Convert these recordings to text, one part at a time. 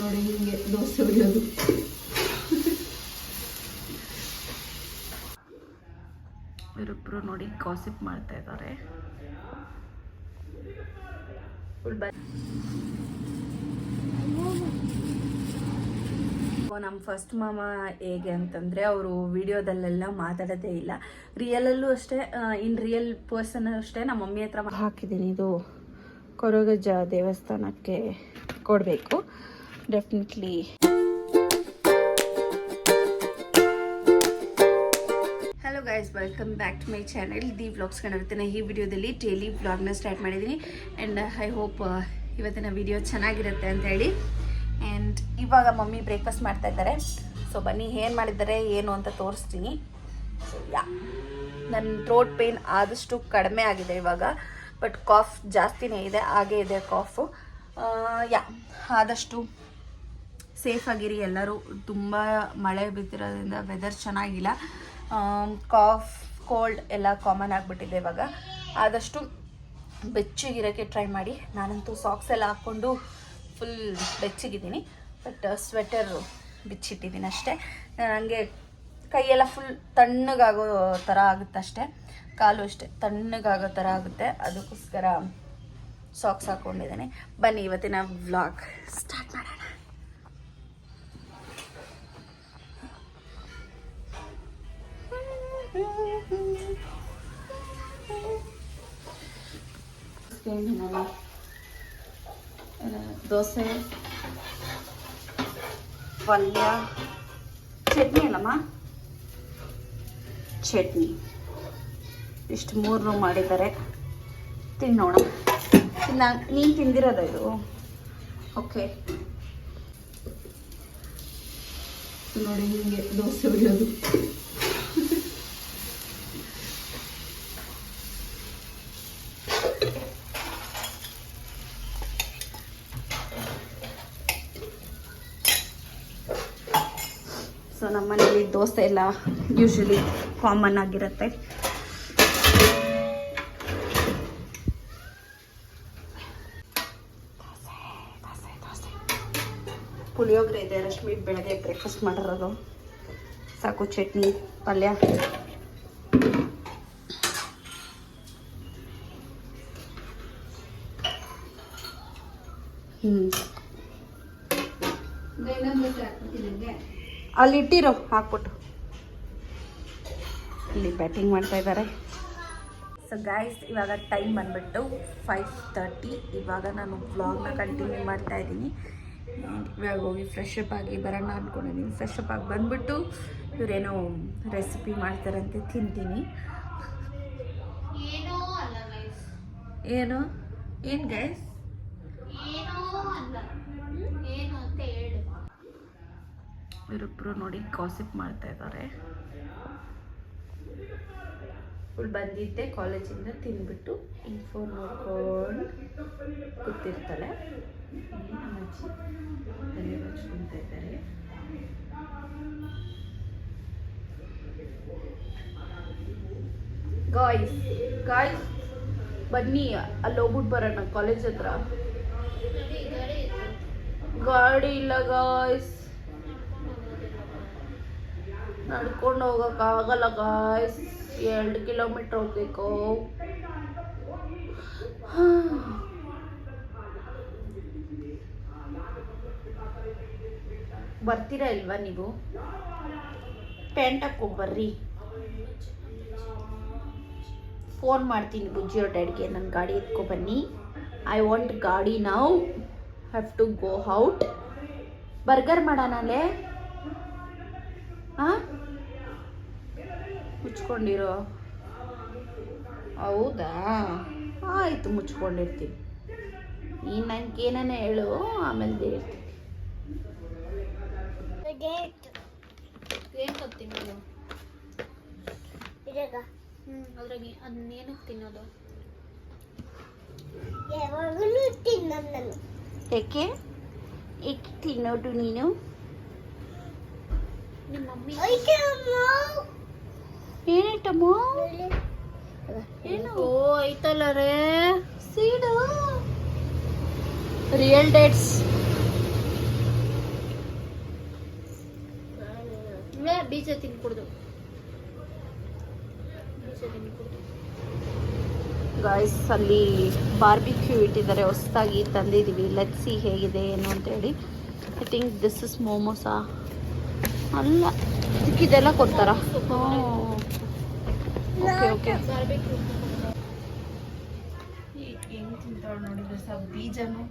ನೋಡಿ ಹಿಂಗೆ ದೋಸೆ ಹೊಡೆಯೋದು. ಇವರಿಬ್ರು ನೋಡಿ ಕಾಸಿಪ್ ಮಾಡ್ತಾ ಇದ್ದಾರೆ ನಮ್ಮ ಫಸ್ಟ್ ಮಾಮ ಹೇಗೆ ಅಂತಂದರೆ ಅವರು ವಿಡಿಯೋದಲ್ಲೆಲ್ಲ ಮಾತಾಡೋದೇ ಇಲ್ಲ. ರಿಯಲಲ್ಲೂ ಅಷ್ಟೇ ಇನ್ ರಿಯಲ್ ಪರ್ಸನ್ ಅಷ್ಟೇ ನಮ್ಮ ಮಮ್ಮಿ ಹತ್ರ ಹಾಕಿದ್ದೀನಿ ಇದು ಕೊರಗಜ್ಜ ದೇವಸ್ಥಾನಕ್ಕೆ ಕೊಡಬೇಕು. Definitely hello guys welcome back to my channel the vlogs ಕಾಣಿರ್ತೀನಿ ಈ ವಿಡಿಯೋದಲ್ಲಿ ಡೈಲಿ ವ್ಲಾಗ್ನ ಸ್ಟಾರ್ಟ್ ಮಾಡಿದ್ದೀನಿ. ಆ್ಯಂಡ್ ಐ ಹೋಪ್ ಇವತ್ತಿನ ವಿಡಿಯೋ ಚೆನ್ನಾಗಿರುತ್ತೆ ಅಂತ ಹೇಳಿ. ಆ್ಯಂಡ್ ಇವಾಗ ಮಮ್ಮಿ ಬ್ರೇಕ್ಫಾಸ್ಟ್ ಮಾಡ್ತಾ ಇದ್ದಾರೆ. ಸೊ ಬನ್ನಿ, ಏನು ಮಾಡಿದ್ದಾರೆ, ಏನು ಅಂತ ತೋರಿಸ್ತೀನಿ. ಸೊ ಯಾ ನನ್ನ ಥ್ರೋಟ್ ಪೇಯ್ನ್ ಆದಷ್ಟು ಕಡಿಮೆ ಆಗಿದೆ ಇವಾಗ. ಬಟ್ ಕಾಫ್ ಜಾಸ್ತಿನೇ ಇದೆ, ಹಾಗೇ ಇದೆ ಕಾಫು ಯಾ ಆದಷ್ಟು ಸೇಫ್ ಆಗಿರಿ. ಎಲ್ಲರೂ ತುಂಬ ಮಳೆ ಬಿದ್ದಿರೋದ್ರಿಂದ ವೆದರ್ ಚೆನ್ನಾಗಿಲ್ಲ. ಕಾಫ್ ಕೋಲ್ಡ್ ಎಲ್ಲ ಕಾಮನ್ ಆಗಿಬಿಟ್ಟಿದೆ ಇವಾಗ. ಆದಷ್ಟು ಬೆಚ್ಚಗಿರೋಕ್ಕೆ ಟ್ರೈ ಮಾಡಿ. ನಾನಂತೂ ಸಾಕ್ಸ್ ಎಲ್ಲ ಹಾಕ್ಕೊಂಡು ಫುಲ್ ಬೆಚ್ಚಗಿದ್ದೀನಿ. ಬಟ್ ಸ್ವೆಟರ್ ಬಿಚ್ಚಿಟ್ಟಿದ್ದೀನಿ ಅಷ್ಟೇ. ನನಗೆ ಕೈಯೆಲ್ಲ ಫುಲ್ ತಣ್ಣಗಾಗೋ ಥರ ಆಗುತ್ತೆ ಅಷ್ಟೇ. ಕಾಲು ಅಷ್ಟೇ ತಣ್ಣಗಾಗೋ ಥರ ಆಗುತ್ತೆ. ಅದಕ್ಕೋಸ್ಕರ ಸಾಕ್ಸ್ ಹಾಕ್ಕೊಂಡಿದ್ದೀನಿ ಬನ್ನಿ ಇವತ್ತಿನ ವ್ಲಾಗ್ ಸ್ಟಾರ್ಟ್ ಮಾಡೋಣ. ದೋಸೆ ಪಲ್ಯ ಚಟ್ನಿ ಅಲ್ಲಮ್ಮ ಚಟ್ನಿ ಇಷ್ಟು ಮೂರು ಮಾಡಿದ್ದಾರೆ. ತಿನ್ನೋಣ ತಿನ್ನ ನೀನು ತಿಂದಿರೋದ ಇದು? ಓಕೆ ನೋಡಿ ನಿಮಗೆ ದೋಸೆ ಹೊಡೆಯೋದು ಸೊ ನಮ್ಮ ಮನೇಲಿ ದೋಸೆ ಎಲ್ಲ ಯೂಶ್ವಲಿ ಕಾಮನ್ ಆಗಿರುತ್ತೆ. ಪುಳಿಯೋಗರೆ ಇದೆ, ರಶ್ಮಿ ಬೆಳಗ್ಗೆ ಬ್ರೇಕ್ಫಾಸ್ಟ್ ಮಾಡಿರೋದು. ಸಾಕು ಚಟ್ನಿ, ಪಲ್ಯ. ಹ್ಞೂ ಅಲ್ಲಿ ಇಟ್ಟಿರೋ ಹಾಕ್ಬಿಟ್ಟು. ಇಲ್ಲಿ ಬ್ಯಾಟಿಂಗ್ ಮಾಡ್ತಾ ಇದ್ದಾರೆ ಸೊ ಗಾಯ್ಸ್ ಇವಾಗ ಟೈಮ್ ಬಂದ್ಬಿಟ್ಟು ಫೈವ್ ತರ್ಟಿ ಇವಾಗ ನಾನು ವ್ಲಾಗ್ನ ಕಂಟಿನ್ಯೂ ಮಾಡ್ತಾ ಇದ್ದೀನಿ. ಇವಾಗ ಹೋಗಿ ಫ್ರೆಶ್ ಅಪ್ ಆಗಿ ಬರೋಣ ಅಂದ್ಕೊಂಡಿದ್ದೀನಿ ಫ್ರೆಶ್ ಅಪ್ ಆಗಿ ಬಂದ್ಬಿಟ್ಟು ಇವರೇನೋ ರೆಸಿಪಿ ಮಾಡ್ತಾರಂತೆ ತಿಂತೀನಿ. ಏನು ಏನು? ಗೈಸ್ ಏನೋ ಅಲ್ಲ ಏನು ಅಂತ ಹೇಳು ಇವರಿಬ್ರು ನೋಡಿ ಕಾಸಿಪ್ ಮಾಡ್ತಾ ಇದ್ದಾರೆ ಇವಳು ಬಂದಿದ್ದೆ ಕಾಲೇಜಿಂದ ತಿಂದ್ಬಿಟ್ಟು ಇನ್ಫೋ ಫೋನ್ ನೋಡ್ಕೊಂಡು ಕೂತಿರ್ತಾಳೆ. ಇದ್ದಾರೆ ಗಾಯ್ಸ್ ಗಾಯ್ಸ್ ಬನ್ನಿ, ಅಲ್ಲಿ ಹೋಗ್ಬಿಟ್ಟು ಬರೋಣ ಕಾಲೇಜ್ ಹತ್ರ. ಗಾಡಿ ಇಲ್ಲ ಗಾಯ್ಸ್ ನಡ್ಕೊಂಡು ಹೋಗೋಕ್ಕಾಗಲ್ಲ ಗಾಯ್ಸ್ ಎರಡು ಕಿಲೋಮೀಟ್ರ್ ಹೋಗ್ಬೇಕು. ಬರ್ತೀರಾ ಇಲ್ವಾ ನೀವು? ಟೆಂಟ್ ಹಾಕೋ ಬರ್ರಿ. ಫೋನ್ ಮಾಡ್ತೀನಿ ಬುಜ್ಜಿಯೋ ಡ್ಯಾಡಿಗೆ ನನ್ನ ಗಾಡಿ ಎತ್ಕೊ ಬನ್ನಿ. ಐ ವಾಂಟ್ ಗಾಡಿ ನಾವು have to go out burger ಮಾಡೋಣಲ್ಲೇ ಹಾಂ ಮುಚ್ಕೊಂಡಿರೋ? ಹೌದಾ? ಆಯಿತು ಮುಚ್ಕೊಂಡಿರ್ತೀನಿ. ನೀನು ನನಗೆ ಏನಾನ ಹೇಳು ಆಮೇಲೆ ಹೇಳ್ತೀನಿ. ಏನ್ ತಿನ್ನೋದು? ಹ್ಮ್ ಅದ್ರಾಗೆ ಅದನ್ನೇನು ತಿನ್ನೋದು? ಏಕೆ? ಏಕೆ ತಿನ್ನೋದು ನೀನು? ನಿಮ್ಮ ಮಮ್ಮಿ ಏನಂಟಮ್ಮ ಏನು ಓ ಐತಲ್ಲ ರೇ? ಸೀಡು. ರಿಯಲ್ ಡೇಟ್ಸ್ ಬೀಜ ತಿನ್ಕೊಡ್ದು. ಬೀಜ ತಿನ್ಕೊಡ್ದು. ಗಾಯ್ಸ್ ಅಲ್ಲಿ ಬಾರ್ಬಿಕ್ಯೂ ಇಟ್ಟಿದ್ದಾರೆ. ಹೊಸದಾಗಿ ತಂದಿದ್ದೀವಿ ಲೆಟ್ಸಿ ಹೇಗಿದೆ ಏನು ಅಂತೇಳಿ ಐ ಥಿಂಕ್ ದಿಸ್ ಇಸ್ ಮೋಮೋಸಾ ಅಲ್ಲ ಇದಕ್ಕಿದೆಲ್ಲ ಕೊಡ್ತಾರಾ? ಹ್ಞೂ ಓಕೆ ಓಕೆ. ಹೆಂಗ್ ತಿಂತಾಳೆ ನೋಡಿದ್ರೆ ಸಹ ಬೀಜನು?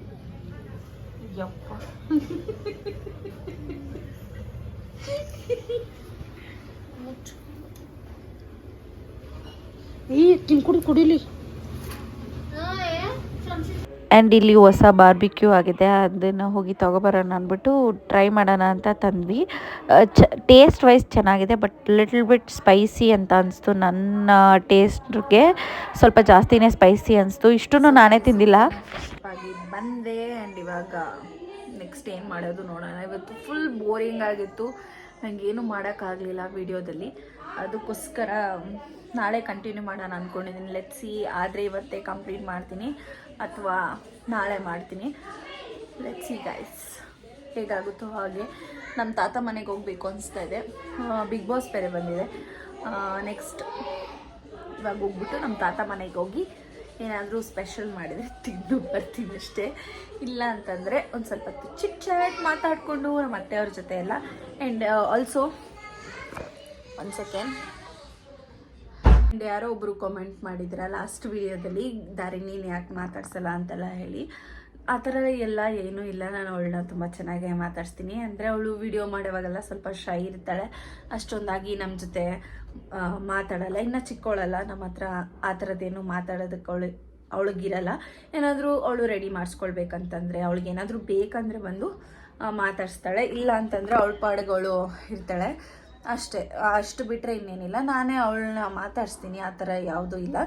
ಯಪ್ಪ. ಈ ತಿಂಕುಡಿ ಕುಡಿಲಿ. ಆ್ಯಂಡ್ ಇಲ್ಲಿ ಹೊಸ ಬಾರ್ಬಿಕ್ಯೂ ಆಗಿದೆ, ಅದನ್ನು ಹೋಗಿ ತೊಗೊಬರೋಣ ಅಂದ್ಬಿಟ್ಟು ಟ್ರೈ ಮಾಡೋಣ ಅಂತ ತಂದ್ವಿ. ಚ ಟೇಸ್ಟ್ ವೈಸ್ ಚೆನ್ನಾಗಿದೆ ಬಟ್ ಲಿಟ್ಲ್ ಬಿಟ್ ಸ್ಪೈಸಿ ಅಂತ ಅನಿಸ್ತು ನನ್ನ ಟೇಸ್ಟ್ಗೆ ಸ್ವಲ್ಪ ಜಾಸ್ತಿನೇ ಸ್ಪೈಸಿ ಅನಿಸ್ತು. ಇಷ್ಟೂ ನಾನೇ ತಿಂದಿಲ್ಲ. ಬಂದೆ ಆ್ಯಂಡ್ ಇವಾಗ ನೆಕ್ಸ್ಟ್ ಏನು ಮಾಡೋದು ನೋಡೋಣ. ಇವತ್ತು ಫುಲ್ ಬೋರಿಂಗ್ ಆಗಿತ್ತು. ನನಗೇನು ಮಾಡೋಕ್ಕಾಗಲಿಲ್ಲ ವಿಡಿಯೋದಲ್ಲಿ ಅದಕ್ಕೋಸ್ಕರ ನಾಳೆ ಕಂಟಿನ್ಯೂ ಮಾಡೋಣ ಅಂದ್ಕೊಂಡಿದ್ದೀನಿ ಲೆಟ್ಸಿ ಆದರೆ ಇವತ್ತೇ ಕಂಪ್ಲೀಟ್ ಮಾಡ್ತೀನಿ. ಅಥವಾ ನಾಳೆ ಮಾಡ್ತೀನಿ. ಲೆಟ್ಸಿ ಗೈಸ್ ಹೇಗಾಗುತ್ತೋ ಹಾಗೆ. ನಮ್ಮ ತಾತ ಮನೆಗೆ ಹೋಗ್ಬೇಕು ಅನಿಸ್ತಾ ಇದೆ. ಬಿಗ್ ಬಾಸ್ ಬೇರೆ ಬಂದಿದೆ. ನೆಕ್ಸ್ಟ್ ಇವಾಗ ಹೋಗ್ಬಿಟ್ಟು ನಮ್ಮ ತಾತ ಮನೆಗೆ ಹೋಗಿ ಏನಾದರೂ ಸ್ಪೆಷಲ್ ಮಾಡಿದರೆ ತಿಂದು ಬರ್ತೀನಿ ಅಷ್ಟೇ. ಇಲ್ಲ ಅಂತಂದರೆ ಒಂದು ಸ್ವಲ್ಪ ಚಿಟ್ ಚಾಟ್ ಮಾತಾಡಿಕೊಂಡು ನಮ್ಮ ಅತ್ತೆಯವ್ರ ಜೊತೆ ಎಲ್ಲ. ಆ್ಯಂಡ್ ಆಲ್ಸೋ ಒಂದು ಸೆಕೆಂಡ್ ಯಾರೋ ಒಬ್ಬರು ಕಾಮೆಂಟ್ ಮಾಡಿದ್ರ ಲಾಸ್ಟ್ ವಿಡಿಯೋದಲ್ಲಿ ದಾರಿ, ನೀನು ಯಾಕೆ ಮಾತಾಡ್ಸಲ್ಲ? ಅಂತೆಲ್ಲ ಹೇಳಿ. ಆ ಥರ ಎಲ್ಲ ಏನೂ ಇಲ್ಲ. ನಾನು ಅವಳನ್ನ ತುಂಬ ಚೆನ್ನಾಗೇ ಮಾತಾಡ್ಸ್ತೀನಿ. ಅಂದರೆ ಅವಳು ವಿಡಿಯೋ ಮಾಡೋವಾಗೆಲ್ಲ ಸ್ವಲ್ಪ ಶೈ ಇರ್ತಾಳೆ. ಅಷ್ಟೊಂದಾಗಿ ನಮ್ಮ ಜೊತೆ ಮಾತಾಡಲ್ಲ. ಇನ್ನು ಚಿಕ್ಕವಳಲ್ಲ ನಮ್ಮ ಹತ್ರ ಆ ಥರದ್ದೇನು ಮಾತಾಡೋದಕ್ಕೆ ಅವಳು, ಅವಳಿಗಿರಲ್ಲ. ಏನಾದರೂ ಅವಳು ರೆಡಿ ಮಾಡಿಸ್ಕೊಳ್ಬೇಕಂತಂದರೆ, ಅವಳಿಗೆ ಏನಾದರೂ ಬೇಕಂದರೆ ಬಂದು ಮಾತಾಡಿಸ್ತಾಳೆ. ಇಲ್ಲ ಅಂತಂದರೆ ಅವಳ ಪಾಡುಗಳು ಇರ್ತಾಳೆ. ಅಷ್ಟೇ, ಅಷ್ಟು ಬಿಟ್ಟರೆ ಇನ್ನೇನಿಲ್ಲ. ನಾನೇ ಅವಳನ್ನ ಮಾತಾಡಿಸ್ತೀನಿ, ಆ ಥರ ಯಾವುದೂ ಇಲ್ಲ.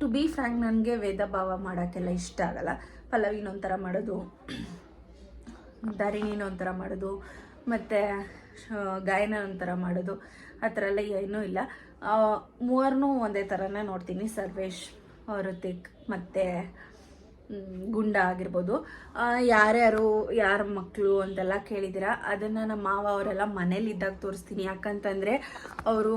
ಟು ಬಿ ಫ್ರ್ಯಾಂಕ್ ನನಗೆ ವೇದ ಭಾವ ಮಾಡೋಕ್ಕೆಲ್ಲ ಇಷ್ಟ ಆಗಲ್ಲ. ಪಲ್ಲವಿನ ಒಂಥರ ಮಾಡೋದು ದಾರಿಣಿನ ಒಂಥರ ಮಾಡೋದು, ಮತ್ತು ಗಾಯನ ಒಂಥರ ಮಾಡೋದು, ಆ ಥರ ಎಲ್ಲ ಏನೂ ಇಲ್ಲ. ಮೂವರನ್ನೂ ಒಂದೇ ಥರನೇ ನೋಡ್ತೀನಿ. ಸರ್ವೇಶ್, ಋತಿಕ್, ಮತ್ತು ಗುಂಡ ಆಗಿರ್ಬೋದು. ಯಾರ್ಯಾರು, ಯಾರ ಮಕ್ಕಳು ಅಂತೆಲ್ಲ ಕೇಳಿದ್ದೀರಾ? ಅದನ್ನು ನಮ್ಮ ಮಾವ ಅವರೆಲ್ಲ ಮನೇಲಿದ್ದಾಗ ತೋರಿಸ್ತೀನಿ. ಯಾಕಂತಂದರೆ ಅವರು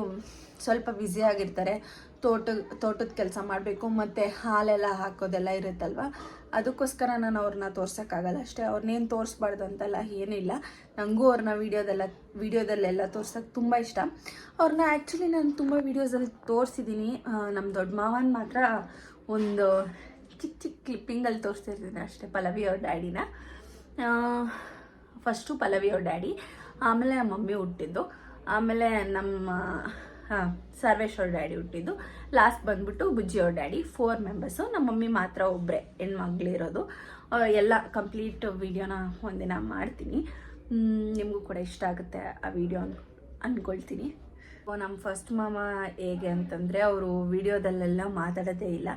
ಸ್ವಲ್ಪ ಬ್ಯುಸಿ ಆಗಿರ್ತಾರೆ. ತೋಟ, ತೋಟದ ಕೆಲಸ ಮಾಡಬೇಕು, ಮತ್ತು ಹಾಲೆಲ್ಲ ಹಾಕೋದೆಲ್ಲ ಇರುತ್ತಲ್ವ? ಅದಕ್ಕೋಸ್ಕರ ನಾನು ಅವ್ರನ್ನ ತೋರ್ಸೋಕ್ಕಾಗಲ್ಲ ಅಷ್ಟೇ. ಅವ್ರನ್ನೇನು ತೋರಿಸ್ಬಾರ್ದು ಅಂತೆಲ್ಲ ಏನಿಲ್ಲ. ನನಗೂ ಅವ್ರನ್ನ ವೀಡಿಯೋದೆಲ್ಲ, ವೀಡಿಯೋದಲ್ಲೆಲ್ಲ ತೋರ್ಸೋಕ್ಕೆ ತುಂಬ ಇಷ್ಟ. ಅವ್ರನ್ನ ಆ್ಯಕ್ಚುಲಿ ನಾನು ತುಂಬ ವೀಡಿಯೋಸಲ್ಲಿ ತೋರಿಸಿದ್ದೀನಿ ನಮ್ಮ ದೊಡ್ಡ ಮಾವನ ಮಾತ್ರ ಒಂದು ಚಿಕ್ಕ ಚಿಕ್ಕ ಕ್ಲಿಪ್ಪಿಂಗಲ್ಲಿ ತೋರಿಸ್ತಿರ್ತೀನಿ ಅಷ್ಟೇ ಪಲ್ಲವಿ ಅವ್ರ ಡ್ಯಾಡಿನ. ಫಸ್ಟು ಪಲ್ಲವಿ ಅವ್ರ ಡ್ಯಾಡಿ, ಆಮೇಲೆ ಮಮ್ಮಿ ಹುಟ್ಟಿದ್ದು, ಆಮೇಲೆ ನಮ್ಮ ಸರ್ವೇಶ್ವರ ಡ್ಯಾಡಿ ಹುಟ್ಟಿದ್ದು ಲಾಸ್ಟ್ ಬಂದ್ಬಿಟ್ಟು ಬುಜ್ಜಿ ಅವ್ರ ಡ್ಯಾಡಿ ಫೋರ್ ಮೆಂಬರ್ಸು ನಮ್ಮ ಮಮ್ಮಿ ಮಾತ್ರ ಒಬ್ಬರೇ ಹೆಣ್ಮಗ್ಳಿರೋದು ಎಲ್ಲ ಕಂಪ್ಲೀಟ್ ವೀಡಿಯೋನ ಒಂದಿನ ಮಾಡ್ತೀನಿ. ನಿಮಗೂ ಕೂಡ ಇಷ್ಟ ಆಗುತ್ತೆ ಆ ವಿಡಿಯೋ ಅಂದ್ಕೊಳ್ತೀನಿ ನಮ್ಮ ಫಸ್ಟ್ ಮಾಮ ಹೇಗೆ ಅಂತಂದರೆ ಅವರು ವಿಡಿಯೋದಲ್ಲೆಲ್ಲ ಮಾತಾಡೋದೇ ಇಲ್ಲ.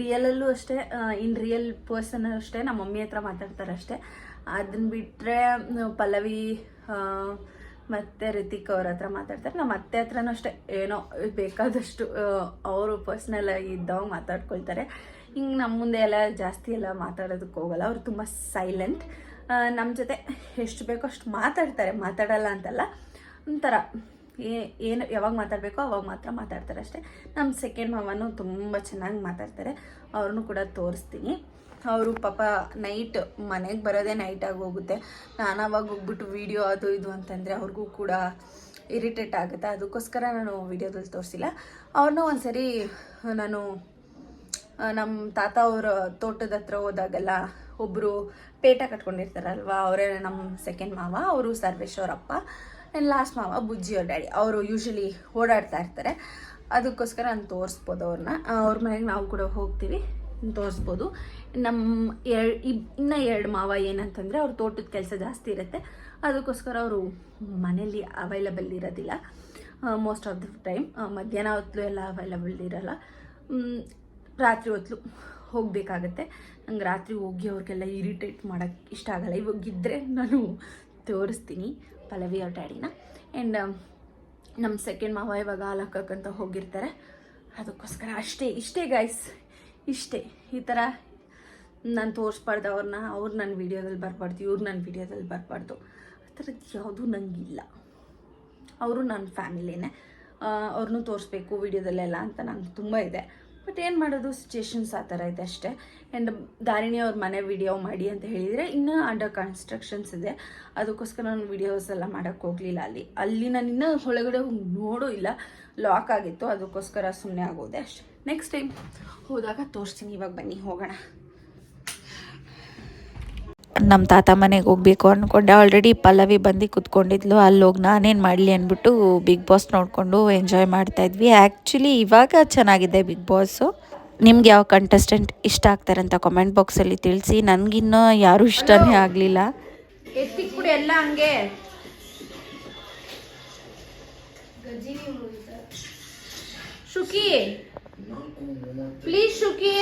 ರಿಯಲಲ್ಲೂ ಅಷ್ಟೇ ಇನ್ ರಿಯಲ್ ಪರ್ಸನ್ ಅಷ್ಟೇ ನಮ್ಮ ಮಮ್ಮಿ ಹತ್ರ ಮಾತಾಡ್ತಾರೆ ಅಷ್ಟೇ ಅದನ್ನ ಬಿಟ್ಟರೆ ಪಲ್ಲವಿ ಮತ್ತು ರಿತಿಕ್ ಅವ್ರ ಹತ್ರ ಮಾತಾಡ್ತಾರೆ. ನಮ್ಮ ಅತ್ತೆ ಹತ್ರನೂ ಅಷ್ಟೇ, ಏನೋ ಬೇಕಾದಷ್ಟು ಅವರು ಪರ್ಸ್ನಲ್ ಇದ್ದವಾಗ ಮಾತಾಡ್ಕೊಳ್ತಾರೆ. ಹಿಂಗೆ ನಮ್ಮ ಮುಂದೆ ಎಲ್ಲ ಜಾಸ್ತಿ ಎಲ್ಲ ಮಾತಾಡೋದಕ್ಕೆ ಹೋಗಲ್ಲ, ಅವ್ರು ತುಂಬ ಸೈಲೆಂಟ್ ನಮ್ಮ ಜೊತೆ ಎಷ್ಟು ಬೇಕೋ ಅಷ್ಟು ಮಾತಾಡ್ತಾರೆ, ಮಾತಾಡಲ್ಲ ಅಂತಲ್ಲ. ಒಂಥರ. ಏನು ಯಾವಾಗ ಮಾತಾಡಬೇಕೋ ಅವಾಗ ಮಾತ್ರ ಮಾತಾಡ್ತಾರೆ ಅಷ್ಟೇ. ನಮ್ಮ ಸೆಕೆಂಡ್ ಮಾವನು ತುಂಬ ಚೆನ್ನಾಗಿ ಮಾತಾಡ್ತಾರೆ. ಅವ್ರನ್ನೂ ಕೂಡ ತೋರಿಸ್ತೀನಿ. ಅವರು ಪಾಪ ನೈಟ್ ಮನೆಗೆ ಬರೋದೇ ನೈಟ್ ಆಗಿ ಹೋಗುತ್ತೆ. ನಾನು ಅವಾಗ ಹೋಗ್ಬಿಟ್ಟು ವೀಡಿಯೋ ಅದು ಇದು ಅಂತಂದರೆ ಅವ್ರಿಗೂ ಕೂಡ ಇರಿಟೇಟ್ ಆಗುತ್ತೆ. ಅದಕ್ಕೋಸ್ಕರ ನಾನು ವೀಡಿಯೋದಲ್ಲಿ ತೋರಿಸಿಲ್ಲ. ಅವ್ರನ್ನೂ ಒಂದ್ಸರಿ, ನಾನು ನಮ್ಮ ತಾತ ಅವರ ತೋಟದ ಹತ್ರ ಹೋದಾಗೆಲ್ಲ ಒಬ್ಬರು ಪೇಟ ಕಟ್ಕೊಂಡಿರ್ತಾರಲ್ವ, ಅವರೇ ನಮ್ಮ ಸೆಕೆಂಡ್ ಮಾವ, ಅವರು ಸರ್ವೇಶ್ ಆ್ಯಂಡ್ ಲಾಸ್ಟ್ ಮಾವ, ಬುಜ್ಜಿ ಅವ್ರ ಡ್ಯಾಡಿ ಅವರು ಯೂಶಲಿ ಓಡಾಡ್ತಾ ಇರ್ತಾರೆ. ಅದಕ್ಕೋಸ್ಕರ ನಾನು ತೋರಿಸ್ಬೋದು ಅವ್ರನ್ನ ಅವ್ರ ಮನೆಗೆ ನಾವು ಕೂಡ ಹೋಗ್ತೀವಿ, ತೋರಿಸ್ಬೋದು. ನಮ್ಮ ಎರಡು, ಇಬ್, ಇನ್ನು ಎರಡು ಮಾವ ಏನಂತಂದರೆ ಅವ್ರ ತೋಟದ ಕೆಲಸ ಜಾಸ್ತಿ ಇರುತ್ತೆ. ಅದಕ್ಕೋಸ್ಕರ ಅವರು ಮನೇಲಿ ಅವೈಲಬಲ್ ಇರೋದಿಲ್ಲ. ಮೋಸ್ಟ್ ಆಫ್ ದ ಟೈಮ್ ಮಧ್ಯಾಹ್ನ ಹೊತ್ತು ಎಲ್ಲ ಅವೈಲಬಲ್ ಇರೋಲ್ಲ. ರಾತ್ರಿ ಹೊತ್ತು ಹೋಗಬೇಕಾಗತ್ತೆ. ನಂಗೆ ರಾತ್ರಿ ಹೋಗಿ ಅವ್ರಿಗೆಲ್ಲ ಇರಿಟೇಟ್ ಮಾಡೋಕ್ಕೆ ಇಷ್ಟ ಆಗಲ್ಲ. ಇವಾಗಿದ್ದರೆ ನಾನು ತೋರಿಸ್ತೀನಿ. ಪಲ್ಲವಿ ಅವ್ರ ಡ್ಯಾಡಿನ. ಆ್ಯಂಡ್ ನಮ್ಮ ಸೆಕೆಂಡ್ ಮಾವ ಇವಾಗ ಹಾಲು ಹಾಕಕ್ಕಂತ ಹೋಗಿರ್ತಾರೆ. ಅದಕ್ಕೋಸ್ಕರ ಅಷ್ಟೇ, ಇಷ್ಟೇ ಗೈಸ್ ಇಷ್ಟೇ. ಈ ಥರ ನಾನು ತೋರಿಸ್ಬಾರ್ದು ಅವ್ರನ್ನ ಅವ್ರು ನನ್ನ ವೀಡಿಯೋದಲ್ಲಿ ಬರಬಾರ್ದು, ಇವ್ರು ನನ್ನ ವೀಡಿಯೋದಲ್ಲಿ ಬರಬಾರ್ದು. ಆ ಥರದ್ದು ಯಾವುದೂ ನನಗಿಲ್ಲ ಅವರು ನನ್ನ ಫ್ಯಾಮಿಲಿನೇ ಅವ್ರನ್ನೂ ತೋರಿಸ್ಬೇಕು ವಿಡಿಯೋದಲ್ಲೆಲ್ಲ ಅಂತ ನಂಗೆ ತುಂಬ ಇದೆ. ಬಟ್ ಏನು ಮಾಡೋದು ಸಿಚುಯೇಷನ್ಸ್ ಆ ಥರ ಇದೆ ಅಷ್ಟೇ. ಆ್ಯಂಡ್ ದಾರಿಣಿ ಅವ್ರ ಮನೆ ವಿಡಿಯೋ ಮಾಡಿ ಅಂತ ಹೇಳಿದರೆ ಇನ್ನೂ ಅಂಡರ್ ಕನ್ಸ್ಟ್ರಕ್ಷನ್ಸ್ ಇದೆ. ಅದಕ್ಕೋಸ್ಕರ ನಾನು ವಿಡಿಯೋಸ್ ಎಲ್ಲ ಮಾಡೋಕ್ಕೆ ಹೋಗಲಿಲ್ಲ ಅಲ್ಲಿ. ಅಲ್ಲಿ ನಾನು ಇನ್ನೂ ಒಳಗಡೆ ಹೋಗಿ ನೋಡೋ ಇಲ್ಲ. ಲಾಕ್ ಆಗಿತ್ತು, ಅದಕ್ಕೋಸ್ಕರ ಸುಮ್ಮನೆ ಆಗೋದೆ ಅಷ್ಟೇ. ನೆಕ್ಸ್ಟ್ ಟೈಮ್ ಹೋದಾಗ ತೋರಿಸ್ತೀನಿ, ಇವಾಗ ಬನ್ನಿ, ಹೋಗೋಣ. ನಮ್ಮ ತಾತ ಮನೆಗೆ ಹೋಗ್ಬೇಕು ಅಂದ್ಕೊಂಡೆ ಆಲ್ರೆಡಿ ಪಲ್ಲವಿ ಬಂದು ಕುತ್ಕೊಂಡಿದ್ಲು. ಅಲ್ಲಿ ಹೋಗಿ ನಾನೇನು ಮಾಡಲಿ ಅಂದ್ಬಿಟ್ಟು ಬಿಗ್ ಬಾಸ್ ನೋಡಿಕೊಂಡು ಎಂಜಾಯ್ ಮಾಡ್ತಾ ಇದ್ವಿ. ಆ್ಯಕ್ಚುಲಿ ಇವಾಗ ಚೆನ್ನಾಗಿದೆ ಬಿಗ್ ಬಾಸು ನಿಮ್ಗೆ ಯಾವ ಕಂಟೆಸ್ಟೆಂಟ್ ಇಷ್ಟ ಆಗ್ತಾರೆ ಅಂತ ಕಾಮೆಂಟ್ ಬಾಕ್ಸಲ್ಲಿ ತಿಳಿಸಿ. ನನಗಿನ್ನೂ ಯಾರೂ ಇಷ್ಟನೇ ಆಗಲಿಲ್ಲ. ಎಲ್ಲ ಹಂಗೆ ಶುಕಿ! ಪ್ಲೀಸ್ ಶುಕಿ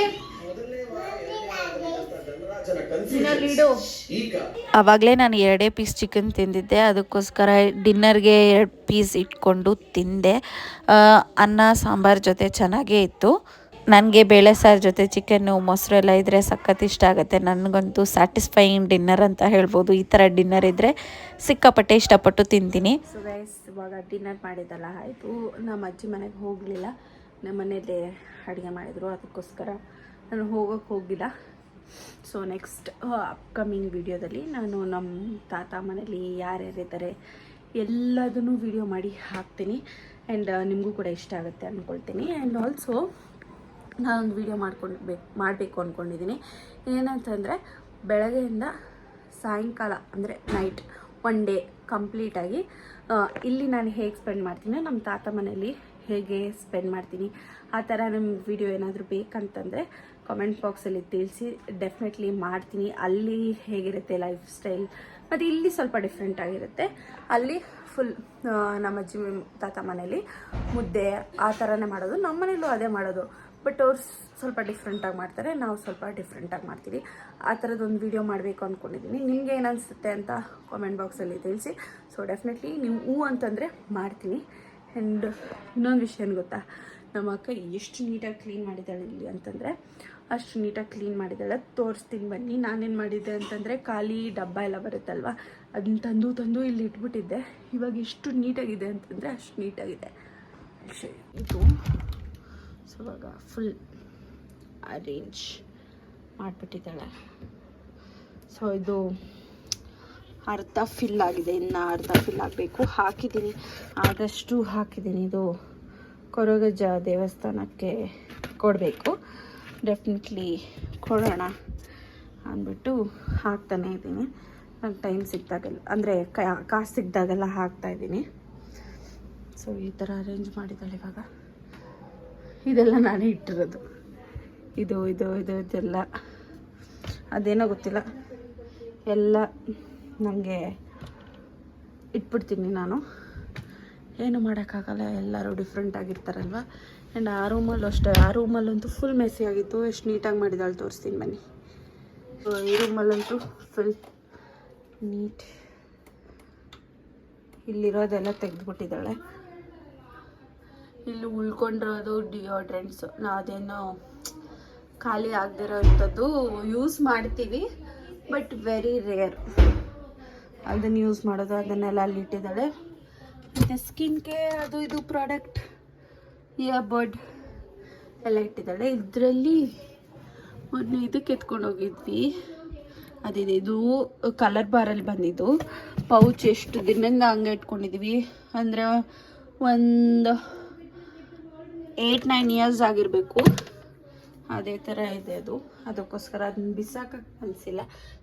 ಆವಾಗಲೇ ನಾನು ಎರಡೇ ಪೀಸ್ ಚಿಕನ್ ತಿಂದಿದ್ದೆ. ಅದಕ್ಕೋಸ್ಕರ ಡಿನ್ನರ್ಗೆ ಎರಡು ಪೀಸ್ ಇಟ್ಕೊಂಡು ತಿಂದೆ. ಅನ್ನ ಸಾಂಬಾರ್ ಜೊತೆ ಚೆನ್ನಾಗೇ ಇತ್ತು. ನನಗೆ ಬೇಳೆ ಸಾರು ಜೊತೆ ಚಿಕನ್ನು ಮೊಸರೆಲ್ಲ ಇದ್ದರೆ ಸಖತ್ ಇಷ್ಟ ಆಗುತ್ತೆ. ನನಗಂತೂ ಸ್ಯಾಟಿಸ್ಫೈಯಿಂಗ್ ಡಿನ್ನರ್ ಅಂತ ಹೇಳ್ಬೋದು. ಈ ಥರ ಡಿನ್ನರ್ ಇದ್ದರೆ ಸಿಕ್ಕಾಪಟ್ಟೆ ಇಷ್ಟಪಟ್ಟು ತಿಂತೀನಿ. ಸೊ ಗೈಸ್ ಇವಾಗ ಡಿನ್ನರ್ ಮಾಡಿದ್ದಲ್ಲ ಆಯಿತು. ನಮ್ಮ ಅಜ್ಜಿ ಮನೆಗೆ ಹೋಗಲಿಲ್ಲ. ನಮ್ಮ ಮನೆಯಲ್ಲೇ ಅಡುಗೆ ಮಾಡಿದರು, ಅದಕ್ಕೋಸ್ಕರ ನಾನು ಹೋಗೋಕ್ಕೆ ಹೋಗಿಲ್ಲ. ಸೊ ನೆಕ್ಸ್ಟ್ ಅಪ್ಕಮಿಂಗ್ ವಿಡಿಯೋದಲ್ಲಿ ನಾನು ನಮ್ಮ ತಾತ ಮನೇಲಿ ಯಾರ್ಯಾರಿದ್ದಾರೆ ಎಲ್ಲದನ್ನು ವಿಡಿಯೋ ಮಾಡಿ ಹಾಕ್ತೀನಿ. ಆ್ಯಂಡ್ ನಿಮಗೂ ಕೂಡ ಇಷ್ಟ ಆಗುತ್ತೆ ಅಂದ್ಕೊಳ್ತೀನಿ ಆ್ಯಂಡ್ ಆಲ್ಸೋ ನಾನೊಂದು ವಿಡಿಯೋ ಮಾಡ್ಕೊಂಡು, ಬೇಕು, ಮಾಡಬೇಕು ಅಂದ್ಕೊಂಡಿದ್ದೀನಿ ಏನಂತಂದರೆ ಬೆಳಗ್ಗೆಯಿಂದ ಸಾಯಂಕಾಲ, ಅಂದರೆ ನೈಟ್ ಒನ್ ಡೇ ಕಂಪ್ಲೀಟಾಗಿ ಇಲ್ಲಿ ನಾನು ಹೇಗೆ ಸ್ಪೆಂಡ್ ಮಾಡ್ತೀನಿ ನಮ್ಮ ತಾತ ಮನೇಲಿ ಹೇಗೆ ಸ್ಪೆಂಡ್ ಮಾಡ್ತೀನಿ, ಆ ಥರ ನಿಮ್ಮ ವಿಡಿಯೋ ಏನಾದರೂ ಬೇಕಂತಂದರೆ ಕಾಮೆಂಟ್ ಬಾಕ್ಸಲ್ಲಿ ತಿಳಿಸಿ ಡೆಫಿನೆಟ್ಲಿ ಮಾಡ್ತೀನಿ. ಅಲ್ಲಿ ಹೇಗಿರುತ್ತೆ ಲೈಫ್ ಸ್ಟೈಲ್ ಮತ್ತು ಇಲ್ಲಿ ಸ್ವಲ್ಪ ಡಿಫ್ರೆಂಟ್ ಆಗಿರುತ್ತೆ. ಅಲ್ಲಿ ಫುಲ್ ನಮ್ಮ ಅಜ್ಜಿ ತಾತ ಮನೇಲಿ ಮುದ್ದೆ ಆ ಥರನೇ ಮಾಡೋದು. ನಮ್ಮ ಮನೇಲೂ ಅದೇ ಮಾಡೋದು. ಬಟ್ ಅವ್ರು ಸ್ವಲ್ಪ ಡಿಫ್ರೆಂಟಾಗಿ ಮಾಡ್ತಾರೆ, ನಾವು ಸ್ವಲ್ಪ ಡಿಫ್ರೆಂಟಾಗಿ ಮಾಡ್ತೀವಿ. ಆ ಥರದ್ದೊಂದು ವಿಡಿಯೋ ಮಾಡಬೇಕು ಅಂದ್ಕೊಂಡಿದ್ದೀನಿ ನಿಮಗೆ ಏನು ಅನಿಸುತ್ತೆ ಅಂತ ಕಾಮೆಂಟ್ ಬಾಕ್ಸಲ್ಲಿ ತಿಳಿಸಿ. ಸೊ ಡೆಫಿನೆಟ್ಲಿ ನೀವು ಹೂ ಅಂತಂದರೆ ಮಾಡ್ತೀನಿ. ಆ್ಯಂಡ್ ಇನ್ನೊಂದು ವಿಷಯ ಏನು ಗೊತ್ತಾ? ನಮ್ಮ ಅಕ್ಕ ಎಷ್ಟು ನೀಟಾಗಿ ಕ್ಲೀನ್ ಮಾಡಿದ್ದಾಳೆ ಇಲ್ಲಿ ಅಂತಂದರೆ, ಅಷ್ಟು ನೀಟಾಗಿ ಕ್ಲೀನ್ ಮಾಡಿದ್ದಾಳೆ. ತೋರಿಸ್ತೀನಿ ಬನ್ನಿ, ನಾನೇನು ಮಾಡಿದ್ದೆ ಅಂತಂದರೆ ಖಾಲಿ ಡಬ್ಬ ಎಲ್ಲ ಬರುತ್ತಲ್ವ ಅದನ್ನ ತಂದು ತಂದು ಇಲ್ಲಿ ಇಟ್ಬಿಟ್ಟಿದ್ದೆ. ಇವಾಗ ಎಷ್ಟು ನೀಟಾಗಿದೆ ಅಂತಂದರೆ ಅಷ್ಟು ನೀಟಾಗಿದೆ. ಇದು ಸೊ ಇವಾಗ ಫುಲ್ ಅರೇಂಜ್ ಮಾಡಿಬಿಟ್ಟಿದ್ದಾಳೆ. ಸೊ ಇದು ಅರ್ಧ ಫಿಲ್ ಆಗಿದೆ, ಇನ್ನು ಅರ್ಧ ಫಿಲ್ ಆಗಬೇಕು. ಹಾಕಿದ್ದೀನಿ. ಆದಷ್ಟು ಹಾಕಿದ್ದೀನಿ. ಇದು ಕೊರಗಜ್ಜ ದೇವಸ್ಥಾನಕ್ಕೆ ಕೊಡಬೇಕು. ಡೆಫಿನೆಟ್ಲಿ ಕೊಡೋಣ ಅಂದ್ಬಿಟ್ಟು ಹಾಕ್ತಾನೇ ಇದ್ದೀನಿ. ನಂಗೆ ಟೈಮ್ ಸಿಕ್ಕಿದಾಗೆಲ್ಲ ಅಂದರೆ ಕಾಸು ಸಿಕ್ಕಿದಾಗೆಲ್ಲ ಹಾಕ್ತಾ ಇದ್ದೀನಿ. ಸೊ ಈ ಥರ ಅರೇಂಜ್ ಮಾಡಿದ್ದಾಳೆ ಇವಾಗ. ಇದೆಲ್ಲ ನಾನೇ ಇಟ್ಟಿರೋದು. ಇದು ಇದು ಇದು, ಇದೆಲ್ಲ. ಅದೇನೋ ಗೊತ್ತಿಲ್ಲ. ಎಲ್ಲ ನನಗೆ ಇಟ್ಬಿಡ್ತೀನಿ ನಾನು. ಏನು ಮಾಡೋಕ್ಕಾಗಲ್ಲ, ಎಲ್ಲರೂ ಡಿಫ್ರೆಂಟ್ ಆಗಿರ್ತಾರಲ್ವ? ಆ್ಯಂಡ್ ಆ ರೂಮಲ್ಲೂ ಅಷ್ಟೇ, ಆ ರೂಮಲ್ಲಂತೂ ಫುಲ್ ಮೆಸಿ ಆಗಿತ್ತು. ಎಷ್ಟು ನೀಟಾಗಿ ಮಾಡಿದಾಳೆ ತೋರಿಸ್ತೀನಿ ಬನ್ನಿ. ಈ ರೂಮಲ್ಲಂತೂ ಫುಲ್ ನೀಟ್ ಇಲ್ಲಿರೋದೆಲ್ಲ ತೆಗೆದುಬಿಟ್ಟಿದ್ದಾಳೆ. ಇಲ್ಲಿ ಉಳ್ಕೊಂಡಿರೋದು ಡಿಯೋಡ್ರೆಂಟ್ಸು ಅದೇನೋ ಖಾಲಿ ಆಗದಿರೋ ಅಂಥದ್ದು ಯೂಸ್ ಮಾಡ್ತೀವಿ ಬಟ್ ವೆರಿ ರೇರ್ ಅದನ್ನು ಯೂಸ್ ಮಾಡೋದು, ಅದನ್ನೆಲ್ಲ ಅಲ್ಲಿ ಇಟ್ಟಿದ್ದಾಳೆ. ಮತ್ತು ಸ್ಕಿನ್ ಕೇರ್ ಅದು ಇದು ಪ್ರಾಡಕ್ಟ್ ಇಯರ್ ಬಡ್ ಎಲ್ಲ ಇಟ್ಟಿದ್ದಾಳೆ. ಇದರಲ್ಲಿ ಮೊನ್ನೆ ಇದಕ್ಕೆ ಎತ್ಕೊಂಡು ಹೋಗಿದ್ವಿ. ಅದಿದೆ, ಇದು ಕಲರ್ ಬಾರಲ್ಲಿ ಬಂದಿದ್ದು. ಪೌಚ್ ಎಷ್ಟು ದಿನದಿಂದ ಹಂಗೆ ಇಟ್ಕೊಂಡಿದ್ವಿ. ಅಂದರೆ ಒಂದು ಏಯ್ಟ್ ನೈನ್ ಇಯರ್ಸ್ ಆಗಿರಬೇಕು. ಅದೇ ಥರ ಇದೆ ಅದು. ಅದಕ್ಕೋಸ್ಕರ ಅದನ್ನ ಬಿಸಾಕಕ್ಕೆ ಅನಿಸಿಲ್ಲ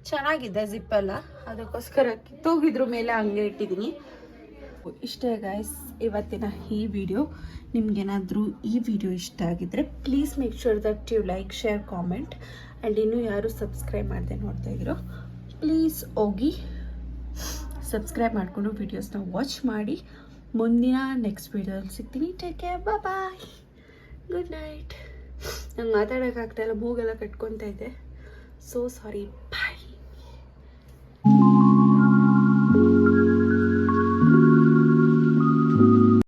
ಚೆನ್ನಾಗಿದೆ ಜಿಪ್ಪೆಲ್ಲ ಅದಕ್ಕೋಸ್ಕರ ಕಿತ್ತೋಗಿದ್ರ ಮೇಲೆ ಹಂಗೆ ಇಟ್ಟಿದ್ದೀನಿ ಇಷ್ಟೇ ಗಾಯ್ಸ್ ಇವತ್ತಿನ ಈ ವಿಡಿಯೋ ನಿಮ್ಗೇನಾದರೂ ಈ ವಿಡಿಯೋ ಇಷ್ಟ ಆಗಿದ್ದರೆ please make sure that you like share comment and ಇನ್ನೂ ಯಾರು ಸಬ್ಸ್ಕ್ರೈಬ್ ಮಾಡದೆ ನೋಡ್ತಾ ಇದ್ದೀರೋ ಪ್ಲೀಸ್ ಹೋಗಿ ಸಬ್ಸ್ಕ್ರೈಬ್ ಮಾಡಿಕೊಂಡು ವೀಡಿಯೋಸ್ನ ವಾಚ್ ಮಾಡಿ. ಮುಂದಿನ ನೆಕ್ಸ್ಟ್ ವೀಡಿಯೋದಲ್ಲಿ ಸಿಗ್ತೀನಿ. Take care bye good night ನಂಗೆ ಮಾತಾಡೋಕ್ಕಾಗ್ತಾಯಿಲ್ಲ ಮೂಗೆಲ್ಲ ಕಟ್ಕೊತಾ ಇದ್ದೆ. So sorry